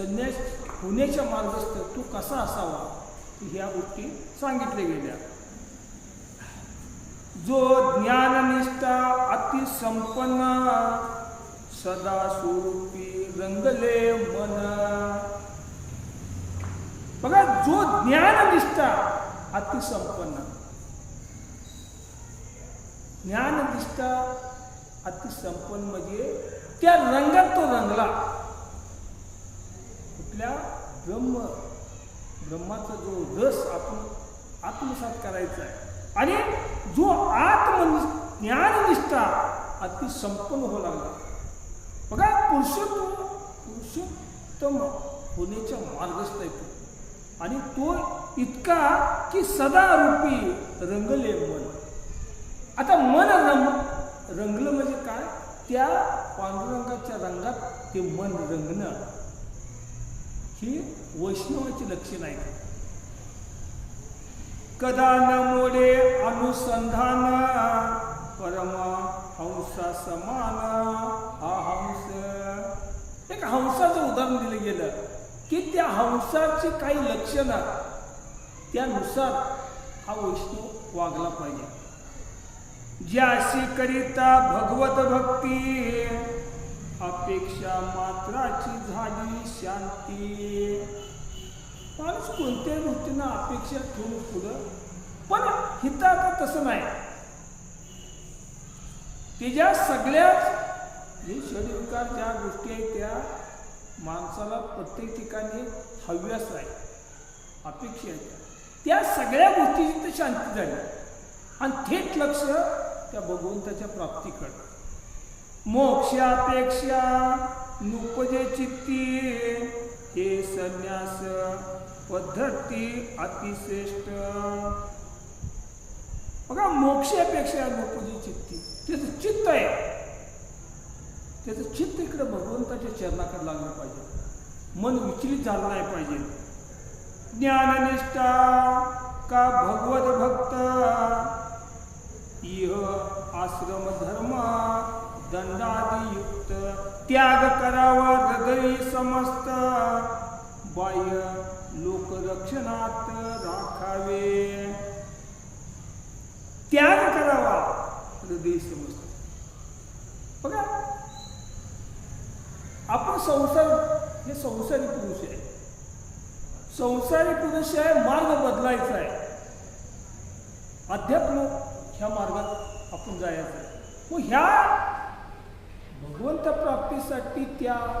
संन्यास होण्याच्या मार्गस्थ तो कसा असावा ह्या गोष्टी सांगितल्या गेल्या. जो ज्ञाननिष्ठा अतिसंपन्न सदा स्वरूपी रंगले मन. बघा जो ज्ञाननिष्ठा अतिसंपन्न. ज्ञाननिष्ठा अतिसंपन्न म्हणजे त्या रंगात तो रंगला. ब्रह्म ब्रह्माचा जो रस आपण आत्मसात करायचा आहे आणि जो आत्म ज्ञाननिष्ठा अतिसंपन्न हो लागला. बघा पुरुषोत्तम पुरुषोत्तम होण्याच्या मार्गस्थ आहे तो. आणि तो इतका की सदा रूपी रंगले मन. आता मन रंग रंगलं म्हणजे काय? त्या पांडुरंगाच्या रंगात ते मन रंगणं. ही वैष्णवाची लक्षण आहेत. कदा न मोडे अनुसंधान परम हंसा समान हा हंस एक हंसाचं उदाहरण दिलं गेलं की त्या हंसाची काही लक्षणं त्यानुसार हा वैष्णव वागला पाहिजे. ज्याशी करिता भगवत भक्ती अपेक्षा मात्राची झाली शांती. माणूस कोणत्याही गोष्टीनं अपेक्षा ठेवून पुढं पण हिता आता तसं नाही. तिच्या सगळ्याच जे शरीरकार ज्या गोष्टी आहेत त्या माणसाला प्रत्येक ठिकाणी हव्यास आहे अपेक्षा आहे त्या सगळ्या गोष्टीची तर शांती झाली. आणि थेट लक्ष त्या भगवंताच्या प्राप्तीकडं. मोक्षापेक्षा नुपजे चित्ती हे संन्यास पद्धती अतिश्रेष्ठ. बघा मोक्षापेक्षा नुपजे चित्ती त्याचं चित्त आहे. त्याचं चित्त इकडे भगवंताच्या चरणाकडे लागलं पाहिजे. मन विचलित झालं नाही पाहिजे. ज्ञाननिष्ठा का भगवत भक्त इह आश्रम धर्म दंडादियुक्त त्याग करावा हृदयी समस्त. बाह्य लोकरक्षणात राखावे. त्याग करावा हृदय समस्त. बघा आपण संसार हे संसारी पुरुष आहे. संसारी पुरुष आहे मार्ग बदलायचा आहे. अध्यात्म ह्या मार्गात आपण जायचं आहे. मग ह्या भगवंत प्राप्तीसाठी त्या